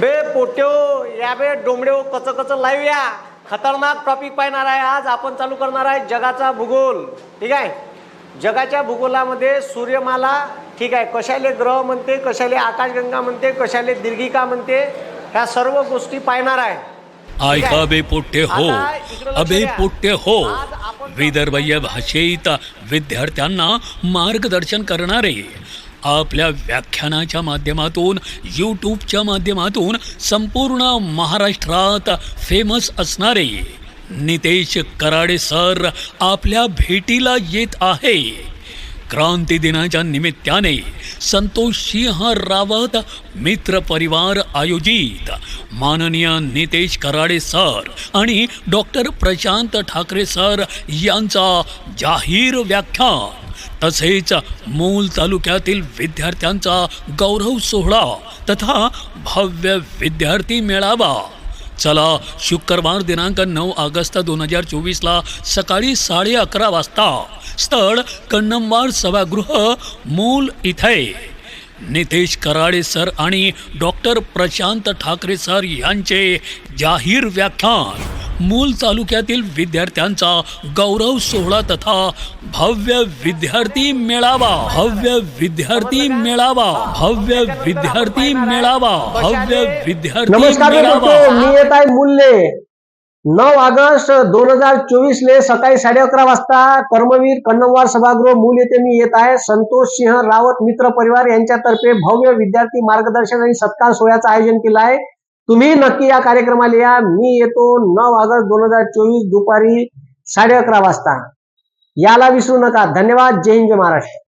बे पोट्यो या बे डोंबड्यो कच कच लाईव्ह या. खतरनाक टॉपिक पाहणार आहे आज. आपण चालू करणार आहे जगाचा भूगोल. ठीक आहे? जगाच्या भूगोलामध्ये सूर्यमाला ठीक आहे कशाले ग्रह म्हणते कशाले आकाशगंगा म्हणते कशाले दीर्घिका म्हणते ह्या सर्व गोष्टी पाहणार आहे. ऐका बे पोट्टे हो. अबे. पोट्टे हो. विदर्भीय भाषेत विद्यार्थ्यांना मार्गदर्शन करणारे आपल्या व्याख्यानाच्या माध्यमातून यूट्यूबच्या माध्यमातून संपूर्ण महाराष्ट्रात फेमस असणारे नितेश कराडे सर आपल्या भेटीला येत आहे. क्रांती दिनाच्या निमित्ताने संतोष सिंह रावत मित्र परिवार आयोजित माननीय नितेश कराडे सर आणि डॉक्टर प्रशांत ठाकरे सर यांचा जाहीर व्याख्यान तसेच मूल तालुक्यातील विद्यार्थ्यांचा गौरव सोहळा तथा भव्य विद्यार्थी मेळावा. चला शुक्रवार दिनांक नऊ ऑगस्ट दोन हजार चोवीसला सकाळी साडे अकरा वाजता स्थळ कन्नमवार सभागृह मूल इथे. नितेश कराडे सर आणि डॉक्टर प्रशांत ठाकरे सर यांचे जाहीर व्याख्यान. मूल तालुक्यातील विद्यार्थ्यांचा गौरव सोहळा तथा भव्य विद्यार्थी मेळावा भव्य विद्यार्थी मेळावा भव्य विद्यार्थी मेळावा भव्य विद्यार्थी नमस्कार मेळावा. मी येत आहे मूल्ये नऊ ऑगस्ट दोन हजार चोवीस ले सकाळी साडे अकरा वाजता कर्मवीर कन्नमवार सभागृह मूल येथे मी येत आहे. संतोष सिंह रावत मित्र परिवार यांच्यातर्फे भव्य विद्यार्थी मार्गदर्शन आणि सत्कार सोहळ्याचं आयोजन केलं आहे. तुम्ही नक्की या कार्यक्रमाला या. मी येतो नऊ ऑगस्ट दोन हजार चोवीस दुपारी साडे अकरा वाजता. याला विसरू नका. धन्यवाद. जय हिंद. जय महाराष्ट्र.